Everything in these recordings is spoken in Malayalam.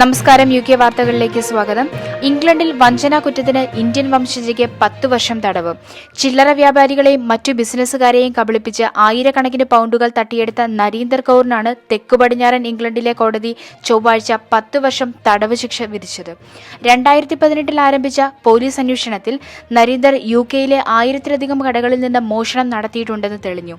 നമസ്കാരം യു കെ വാർത്തകളിലേക്ക് സ്വാഗതം. ഇംഗ്ലണ്ടിൽ വഞ്ചനാ കുറ്റത്തിന് ഇന്ത്യൻ വംശജയ്ക്ക് പത്തു വർഷം തടവ്. ചില്ലറ വ്യാപാരികളെയും മറ്റു ബിസിനസ്സുകാരെയും കബളിപ്പിച്ച് ആയിരക്കണക്കിന് പൗണ്ടുകൾ തട്ടിയെടുത്ത നരീന്ദർ കൌറിനാണ് തെക്കു പടിഞ്ഞാറൻ ഇംഗ്ലണ്ടിലെ കോടതി ചൊവ്വാഴ്ച പത്തു വർഷം തടവ് ശിക്ഷ വിധിച്ചത്. രണ്ടായിരത്തി പതിനെട്ടിൽ ആരംഭിച്ച പോലീസ് അന്വേഷണത്തിൽ നരീന്ദർ യു കെയിലെ ആയിരത്തിലധികം കടകളിൽ നിന്ന് മോഷണം നടത്തിയിട്ടുണ്ടെന്ന് തെളിഞ്ഞു.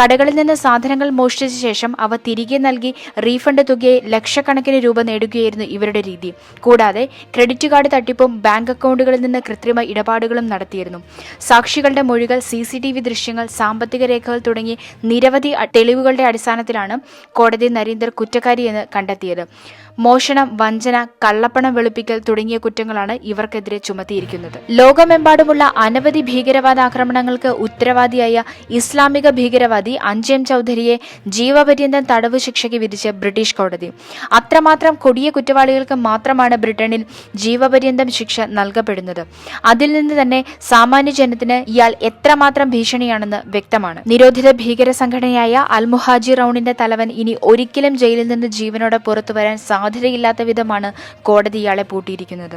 കടകളിൽ നിന്ന് സാധനങ്ങൾ മോഷ്ടിച്ച ശേഷം അവ തിരികെ നൽകി റീഫണ്ട് തുകയെ ലക്ഷക്കണക്കിന് രൂപ നേടുകയായിരുന്നു ഇവരുടെ രീതി. കൂടാതെ ക്രെഡിറ്റ് കാർഡ് തട്ടിപ്പും ബാങ്ക് അക്കൗണ്ടുകളിൽ നിന്ന് കൃത്രിമ ഇടപാടുകളും നടത്തിയിരുന്നു. സാക്ഷികളുടെ മൊഴികൾ സി സി ടി വി ദൃശ്യങ്ങൾ സാമ്പത്തിക രേഖകൾ തുടങ്ങി നിരവധി തെളിവുകളുടെ അടിസ്ഥാനത്തിലാണ് കോടതി നരീന്ദർ കുറ്റക്കാരിയെന്ന് കണ്ടെത്തിയത്. മോഷണം വഞ്ചന കള്ളപ്പണം വെളുപ്പിക്കൽ തുടങ്ങിയ കുറ്റങ്ങളാണ് ഇവർക്കെതിരെ ചുമത്തിയിരിക്കുന്നത്. ലോകമെമ്പാടുമുള്ള അനവധി ഭീകരവാദ ആക്രമണങ്ങൾക്ക് ഉത്തരവാദിയായ ഇസ്ലാമിക ഭീകരവാദി അഞ്ജം ചൌധരിയെ ജീവപര്യന്തം തടവ് ശിക്ഷയ്ക്ക് വിധിച്ച് ബ്രിട്ടീഷ് കോടതി. അത്രമാത്രം കൊടിയ കുറ്റവാളികൾക്ക് മാത്രമാണ് ബ്രിട്ടനിൽ ജീവപര്യന്തം ശിക്ഷ നൽകപ്പെടുന്നത്. അതിൽ നിന്ന് തന്നെ സാമാന്യ ജനത്തിന് ഇയാൾ എത്രമാത്രം ഭീഷണിയാണെന്ന് വ്യക്തമാണ്. നിരോധിത ഭീകര സംഘടനയായ അൽമുഹാജി റൌണിന്റെ തലവൻ ഇനി ഒരിക്കലും ജയിലിൽ നിന്ന് ജീവനോടെ പുറത്തു വരാൻ സാധ്യതയില്ലാത്ത വിധമാണ് കോടതി ഇയാളെ പൂട്ടിയിരിക്കുന്നത്.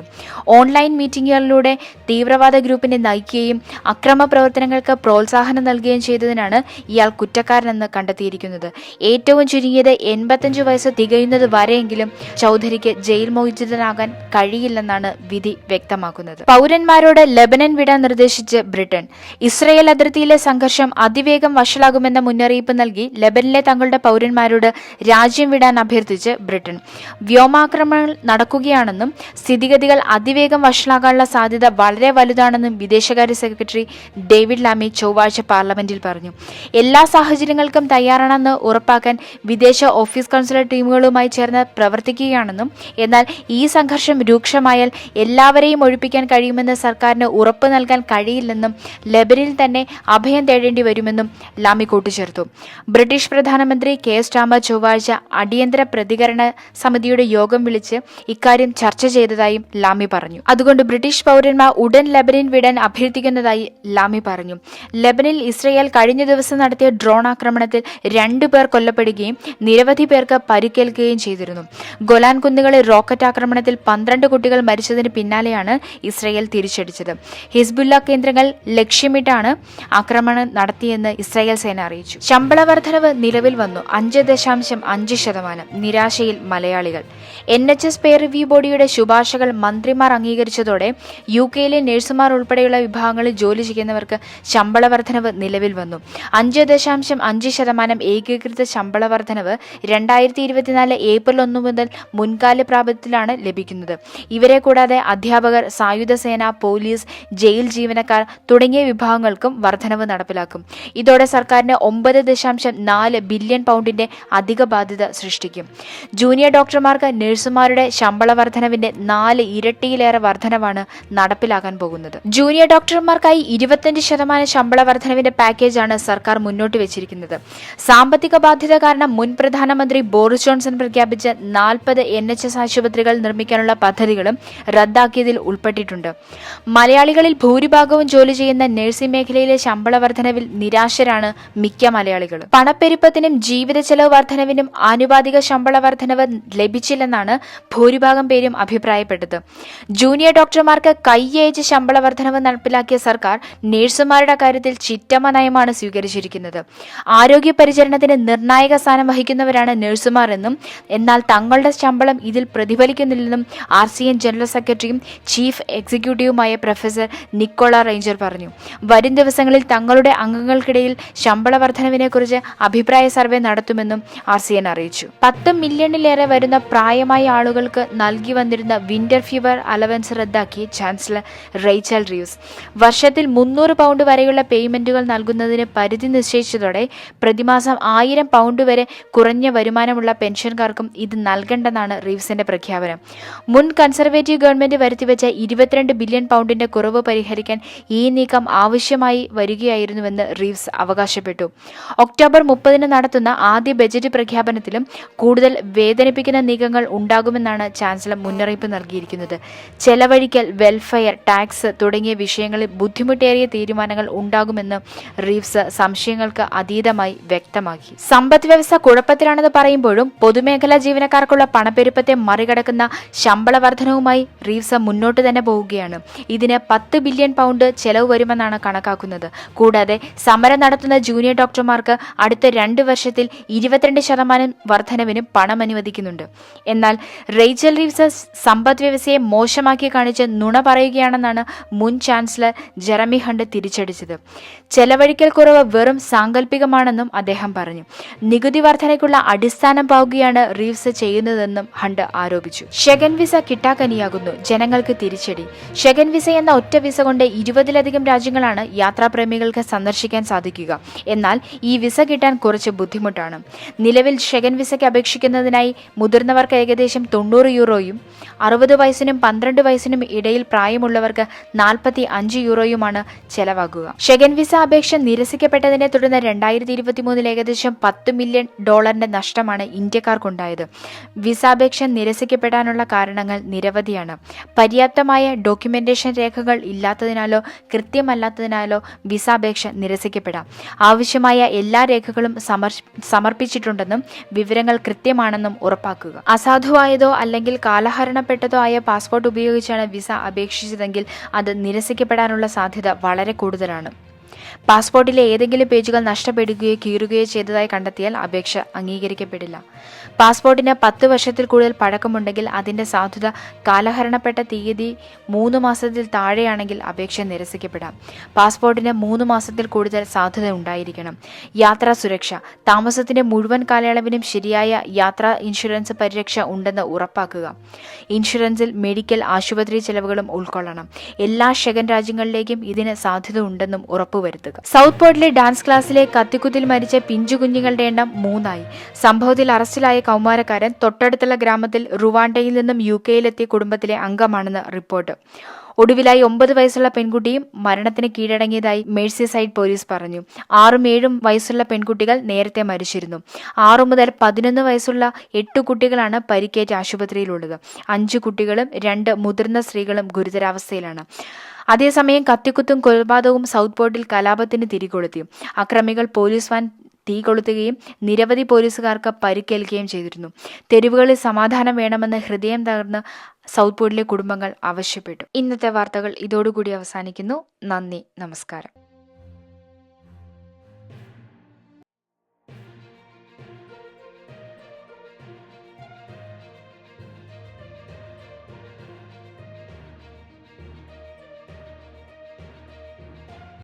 ഓൺലൈൻ മീറ്റിംഗുകളിലൂടെ തീവ്രവാദ ഗ്രൂപ്പിനെ നയിക്കുകയും അക്രമ പ്രവർത്തനങ്ങൾക്ക് പ്രോത്സാഹനം നൽകുകയും ചെയ്തതിനാണ് ഇയാൾ കുറ്റക്കാരനെന്ന് കണ്ടെത്തിയിരിക്കുന്നത്. ഏറ്റവും ചുരുങ്ങിയത് എൺപത്തഞ്ച് വയസ്സ് തികയുന്നത് വരെയെങ്കിലും ചൗധരിക്ക് ജയിൽ മോചിതനാകാൻ കഴിയില്ലെന്നാണ് വിധി വ്യക്തമാക്കുന്നത്. പൗരന്മാരോട് ലബനൻ വിടാൻ നിർദ്ദേശിച്ച് ബ്രിട്ടൻ. ഇസ്രയേൽ അതിർത്തിയിലെ സംഘർഷം അതിവേഗം വഷളാകുമെന്ന മുന്നറിയിപ്പ് നൽകി ലബനിലെ തങ്ങളുടെ പൗരന്മാരോട് രാജ്യം വിടാൻ അഭ്യർത്ഥിച്ച് ബ്രിട്ടൻ. വ്യോമാക്രമണങ്ങൾ നടക്കുകയാണെന്നും സ്ഥിതിഗതികൾ അതിവേഗം വഷളാകാനുള്ള സാധ്യത വളരെ വലുതാണെന്നും വിദേശകാര്യ സെക്രട്ടറി ഡേവിഡ് ലാമി ചൊവ്വാഴ്ച പാർലമെന്റിൽ പറഞ്ഞു. എല്ലാ സാഹചര്യങ്ങൾക്കും തയ്യാറാണെന്ന് ഉറപ്പാക്കാൻ വിദേശ ഓഫീസ് കൌൺസിലർ ടീമുകളുമായി ചേർന്ന് പ്രവർത്തിക്കുകയാണെന്നും എന്നാൽ ഈ സംഘർഷം രൂക്ഷമായാൽ എല്ലാവരെയും ഒഴിപ്പിക്കാൻ കഴിയുമെന്ന് സർക്കാരിന് ഉറപ്പ് നൽകാൻ കഴിയില്ലെന്നും ലബനിൽ തന്നെ അഭയം തേടേണ്ടി വരുമെന്നും ലാമി കൂട്ടിച്ചേർത്തു. ബ്രിട്ടീഷ് പ്രധാനമന്ത്രി കെ. സ്റ്റാമർ ചൊവ്വാഴ്ച അടിയന്തര പ്രതികരണ സമിതിയുടെ യോഗം വിളിച്ച് ഇക്കാര്യം ചർച്ച ചെയ്തതായും ലാമി പറഞ്ഞു. അതുകൊണ്ട് ബ്രിട്ടീഷ് പൗരന്മാർ ഉടൻ ലബനിൻ വിടാൻ അഭ്യർത്ഥിക്കുന്നതായി ലാമി പറഞ്ഞു. ലബനിൽ ഇസ്രയേൽ കഴിഞ്ഞ ദിവസം നടത്തിയ ഡ്രോൺ ആക്രമണത്തിൽ രണ്ടു പേർ കൊല്ലപ്പെടുകയും നിരവധി പേർക്ക് പരിക്കേൽക്കുകയും ചെയ്തിരുന്നു. ഗൊലാൻ കുന്നുകളിൽ റോക്കറ്റ് ആക്രമണത്തിൽ പന്ത്രണ്ട് കുട്ടികൾ മരിച്ചതിന് പിന്നാലെയാണ് ഇസ്രയേൽ തിരിച്ചടിച്ചത്. ഹിസ്ബുല്ല കേന്ദ്രങ്ങൾ ലക്ഷ്യമിട്ടാണ് ആക്രമണം നടത്തിയെന്ന് ഇസ്രയേൽ സേന അറിയിച്ചു. ശമ്പള വർധനവ് നിലവിൽ വന്നു. അഞ്ച് ദശാംശം അഞ്ച് ശതമാനം. നിരാശയിൽ മലയാളികൾ. N H S pay review ബോഡിയുടെ ശുപാർശകൾ മന്ത്രിമാർ അംഗീകരിച്ചതോടെ യു കെയിലെ നഴ്സുമാർ ഉൾപ്പെടെയുള്ള വിഭാഗങ്ങളിൽ ജോലി ചെയ്യുന്നവർക്ക് ശമ്പള വർധനവ് നിലവിൽ വന്നു. അഞ്ച് ദശാംശം അഞ്ച് ശതമാനം ഏകീകൃത ശമ്പള വർധനവ് രണ്ടായിരത്തി ഇരുപത്തിനാല് ഏപ്രിൽ ഒന്ന് മുതൽ മുൻകാല പ്രാബല്യത്തിലാണ് ലഭിക്കുന്നത്. ഇവരെ കൂടാതെ അധ്യാപകർ സായുധ സേന പോലീസ് ജയിൽ ജീവനക്കാർ തുടങ്ങിയ വിഭാഗങ്ങൾക്കും വർധനവ് നടപ്പിലാക്കും. ഇതോടെ സർക്കാരിന് ഒമ്പത് ദശാംശം നാല് ബില്യൺ പൗണ്ടിന്റെ അധിക ബാധ്യത സൃഷ്ടിക്കും. ജൂനിയർ ഡോക്ടർമാർക്ക് നഴ്സുമാരുടെ ശമ്പള വർധനവിന്റെ നാല് ഇരട്ടിയിലേറെ വർധനവാണ് നടപ്പിലാക്കാൻ പോകുന്നത്. ജൂനിയർ ഡോക്ടർമാർക്കായി ഇരുപത്തിയഞ്ച് ശതമാനം ശമ്പള വർധനവിന്റെ പാക്കേജാണ് സർക്കാർ മുന്നോട്ട് വെച്ചിരിക്കുന്നത്. സാമ്പത്തിക ബാധ്യത കാരണം മുൻ പ്രധാനമന്ത്രി ബോറിസ് ജോൺസൺ പ്രഖ്യാപിച്ച നാൽപ്പത് എൻ എച്ച് എസ് ആശുപത്രികൾ നിർമ്മിക്കാനുള്ള പദ്ധതികളും റദ്ദാക്കിയതിൽ ഉൾപ്പെട്ടിട്ടുണ്ട്. മലയാളികളിൽ ഭൂരിഭാഗവും ജോലി ചെയ്യുന്ന നഴ്സിംഗ് മേഖലയിലെ ശമ്പള വർധനവിൽ നിരാശരാണ് മിക്ക മലയാളികളും. പണപ്പെരുപ്പത്തിനും ജീവിത ചെലവ് വർധനവിനും ആനുപാതിക ശമ്പള വർധനവ് ലഭിച്ചില്ലെന്നാണ് ഭൂരിഭാഗം പേരും അഭിപ്രായപ്പെട്ടത്. ജൂനിയർ ഡോക്ടർമാർക്ക് കൈയയച്ച് ശമ്പള വർധനവ് നടപ്പിലാക്കിയ സർക്കാർ നഴ്സുമാരുടെ കാര്യത്തിൽ ചിറ്റമ്മ നയമാണ് സ്വീകരിച്ചിരിക്കുന്നത്. ആരോഗ്യ പരിചരണത്തിന് നിർണായക സ്ഥാനം വഹിക്കുന്നവരാണ് നഴ്സുമാർ എന്നും എന്നാൽ തങ്ങളുടെ ശമ്പളം ഇതിൽ പ്രതിഫലിക്കുന്നില്ലെന്നും ആർ സി എൻ ജനറൽ സെക്രട്ടറിയും ചീഫ് എക്സിക്യൂട്ടീവുമായ പ്രൊഫസർ നിക്കോള റേഞ്ചർ പറഞ്ഞു. വരും ദിവസങ്ങളിൽ തങ്ങളുടെ അംഗങ്ങൾക്കിടയിൽ ശമ്പള വർധനവിനെക്കുറിച്ച് അഭിപ്രായ സർവേ നടത്തുമെന്നും ആർ സി എൻ അറിയിച്ചു. പത്ത് മില്യണിലേറെ വരുന്ന പ്രായമായ ആളുകൾക്ക് നൽകി വന്നിരുന്ന വിന്റർ ഫീവർ അലവൻസ് റദ്ദാക്കി ചാൻസലർ റേച്ചൽ റീവ്സ്. വർഷത്തിൽ മുന്നൂറ് പൗണ്ട് വരെയുള്ള പേയ്മെന്റുകൾ നൽകുന്നതിന് പരിധി നിശ്ചയിച്ചതോടെ പ്രതിമാസം ആയിരം പൗണ്ട് വരെ കുറഞ്ഞ വരുമാനമുള്ള പെൻഷൻകാർക്കും ഇത് നൽകണ്ടെന്നാണ് റീവ്സിന്റെ പ്രഖ്യാപനം. മുൻ കൺസർവേറ്റീവ് ഗവൺമെന്റ് വരുത്തിവെച്ച ഇരുപത്തിരണ്ട് ബില്യൺ പൗണ്ടിന്റെ കുറവ് പരിഹരിക്കാൻ ഈ നീക്കം ആവശ്യമായി വരികയായിരുന്നുവെന്ന് റീവ്സ് അവകാശപ്പെട്ടു. ഒക്ടോബർ മുപ്പതിന് നടത്തുന്ന ആദ്യ ബജറ്റ് പ്രഖ്യാപനത്തിലും കൂടുതൽ വേദനിപ്പിക്കുന്ന നീക്കങ്ങൾ ഉണ്ടാകുമെന്നാണ് ചാൻസലർ മുന്നറിയിപ്പ് നൽകിയിരിക്കുന്നത്. ചെലവഴിക്കൽ വെൽഫെയർ ടാക്സ് തുടങ്ങിയ വിഷയങ്ങളിൽ ബുദ്ധിമുട്ടേറിയ തീരുമാനങ്ങൾ ഉണ്ടാകുമെന്ന് റീവ്സ് സംശയങ്ങൾക്ക് അതീതമായി വ്യക്തമാക്കി. സമ്പദ് വ്യവസ്ഥ കുഴപ്പത്തിലാണെന്ന് പറയുമ്പോഴും പൊതുമേഖലാ ജീവനക്കാർക്കുള്ള പണപ്പെരുപ്പത്തെ മറികടക്കുന്ന ശമ്പള വർധനവുമായി റീവ്സ മുന്നോട്ട് തന്നെ പോവുകയാണ്. ഇതിന് പത്ത് ബില്യൺ പൗണ്ട് ചെലവ് വരുമെന്നാണ് കണക്കാക്കുന്നത്. കൂടാതെ സമരം നടത്തുന്ന ജൂനിയർ ഡോക്ടർമാർക്ക് അടുത്ത രണ്ട് വർഷത്തിൽ ഇരുപത്തിരണ്ട് ശതമാനം വർധനവിന് പണം അനുവദിക്കുന്നുണ്ട്. എന്നാൽ റേച്ചൽ റീവ്സ് സമ്പദ് വ്യവസ്ഥയെ മോശമാക്കി കാണിച്ച് നുണ പറയുകയാണെന്നാണ് മുൻ ചാൻസലർ ജെറമി ഹണ്ട് തിരിച്ചടിച്ചത്. ചെലവഴിക്കൽ കുറവ് വെറും സാങ്കല്പികമാണെന്നും അദ്ദേഹം പറഞ്ഞു. നികുതി വർധനയ്ക്കുള്ള അടിസ്ഥാനം പാവുകയാണ് റീവ്സ് ചെയ്യുന്നതെന്നും ഹണ്ട് ആരോപിച്ചു. ഷെഗൻ വിസ കിട്ടാക്കനിയാകുന്നു. ജനങ്ങൾക്ക് തിരിച്ചടി. ഷെഗൻ വിസ എന്ന ഒറ്റ വിസ കൊണ്ട് ഇരുപതിലധികം രാജ്യങ്ങളാണ് യാത്രാപ്രേമികൾക്ക് സന്ദർശിക്കാൻ സാധിക്കുക. എന്നാൽ ഈ വിസ കിട്ടാൻ കുറച്ച് ബുദ്ധിമുട്ടാണ്. നിലവിൽ ഷെഗൻ വിസയ്ക്ക് അപേക്ഷിക്കുന്നതിനായി മുതിർന്നവർക്ക് ഏകദേശം തൊണ്ണൂറ് യൂറോയും അറുപത് വയസ്സിനും പന്ത്രണ്ട് വയസ്സിനും ഇടയിൽ പ്രായമുള്ളവർക്ക് നാൽപ്പത്തി അഞ്ച് യൂറോയുമാണ് ചെലവാകുക. ഷെഗൻ വിസ അപേക്ഷ നിരസിക്കപ്പെട്ടതിനെ തുടർന്ന് രണ്ടായിരത്തി ഇരുപത്തിമൂന്നിൽ ഏകദേശം പത്ത് മില്യൺ ഡോളറിന്റെ നഷ്ടമാണ് ഇന്ത്യക്കാർക്കുണ്ടായത്. വിസ അപേക്ഷ നിരസിക്കപ്പെടാനുള്ള കാരണങ്ങൾ നിരവധിയാണ്. പര്യാപ്തമായ ഡോക്യുമെന്റേഷൻ രേഖകൾ ഇല്ലാത്തതിനാലോ കൃത്യമല്ലാത്തതിനാലോ വിസ അപേക്ഷ നിരസിക്കപ്പെടാം. ആവശ്യമായ എല്ലാ രേഖകളും സമർ- സമർപ്പിച്ചിട്ടുണ്ടെന്നും വിവരങ്ങൾ കൃത്യമാണെന്നും ഉറപ്പാക്കുക. അസാധുവായതോ അല്ലെങ്കിൽ കാലഹരണപ്പെട്ടതോ ആയ പാസ്പോർട്ട് ഉപയോഗിച്ചാണ് വിസ അപേക്ഷിച്ചതെങ്കിൽ അത് നിരസിക്കപ്പെടാനുള്ള സാധ്യത വളരെ കൂടുതലാണ്. പാസ്പോർട്ടിലെ ഏതെങ്കിലും പേജുകൾ നഷ്ടപ്പെടുകയോ കീറുകയോ ചെയ്തതായി കണ്ടെത്തിയാൽ അപേക്ഷ അംഗീകരിക്കപ്പെടില്ല. പാസ്പോർട്ടിന് പത്ത് വർഷത്തിൽ കൂടുതൽ പഴക്കമുണ്ടെങ്കിൽ അതിന്റെ സാധുത കാലഹരണപ്പെട്ട തീയതി മൂന്ന് മാസത്തിൽ താഴെയാണെങ്കിൽ അപേക്ഷ നിരസിക്കപ്പെടാം. പാസ്പോർട്ടിന് മൂന്ന് മാസത്തിൽ കൂടുതൽ സാധുത ഉണ്ടായിരിക്കണം. യാത്രാ സുരക്ഷ. താമസത്തിന്റെ മുഴുവൻ കാലയളവിനും ശരിയായ യാത്രാ ഇൻഷുറൻസ് പരിരക്ഷ ഉണ്ടെന്ന് ഉറപ്പാക്കുക. ഇൻഷുറൻസിൽ മെഡിക്കൽ ആശുപത്രി ചെലവുകളും ഉൾക്കൊള്ളണം. എല്ലാ ഷെഗൻ രാജ്യങ്ങളിലേക്കും ഇതിന് സാധ്യത ഉണ്ടെന്നും ഉറപ്പുവരുത്തുക. സൗത്ത് പോർട്ടിലെ ഡാൻസ് ക്ലാസ്സിലെ കത്തിക്കുത്തിൽ മരിച്ച പിഞ്ചു കുഞ്ഞുങ്ങളുടെ എണ്ണം മൂന്നായി. സംഭവത്തിൽ അറസ്റ്റിലായ കൗമാരക്കാരൻ തൊട്ടടുത്തുള്ള ഗ്രാമത്തിൽ റുവാണ്ടയിൽ നിന്നും യു കെയിലെത്തിയ കുടുംബത്തിലെ അംഗമാണെന്ന് റിപ്പോർട്ട്. ഒടുവിലായി ഒമ്പത് വയസ്സുള്ള പെൺകുട്ടിയും മരണത്തിന് കീഴടങ്ങിയതായി മേഴ്സി സൈഡ് പോലീസ് പറഞ്ഞു. ആറും ഏഴും വയസ്സുള്ള പെൺകുട്ടികൾ നേരത്തെ മരിച്ചിരുന്നു. ആറു മുതൽ പതിനൊന്ന് വയസ്സുള്ള എട്ട് കുട്ടികളാണ് പരിക്കേറ്റ് ആശുപത്രിയിലുള്ളത്. അഞ്ച് കുട്ടികളും രണ്ട് മുതിർന്ന സ്ത്രീകളും ഗുരുതരാവസ്ഥയിലാണ്. അതേസമയം കത്തിക്കുത്തും കൊലപാതകവും സൗത്ത് പോർട്ടിൽ കലാപത്തിന് തിരികൊളുത്തി. അക്രമികൾ പോലീസ് വാൻ തീ കൊളുത്തുകയും നിരവധി പോലീസുകാർക്ക് പരിക്കേൽക്കുകയും ചെയ്തിരുന്നു. തെരുവുകളിൽ സമാധാനം വേണമെന്ന് ഹൃദയം തകർന്ന് സൗത്ത് പോർട്ടിലെ കുടുംബങ്ങൾ ആവശ്യപ്പെട്ടു. ഇന്നത്തെ വാർത്തകൾ ഇതോടുകൂടി അവസാനിക്കുന്നു. നന്ദി. നമസ്കാരം.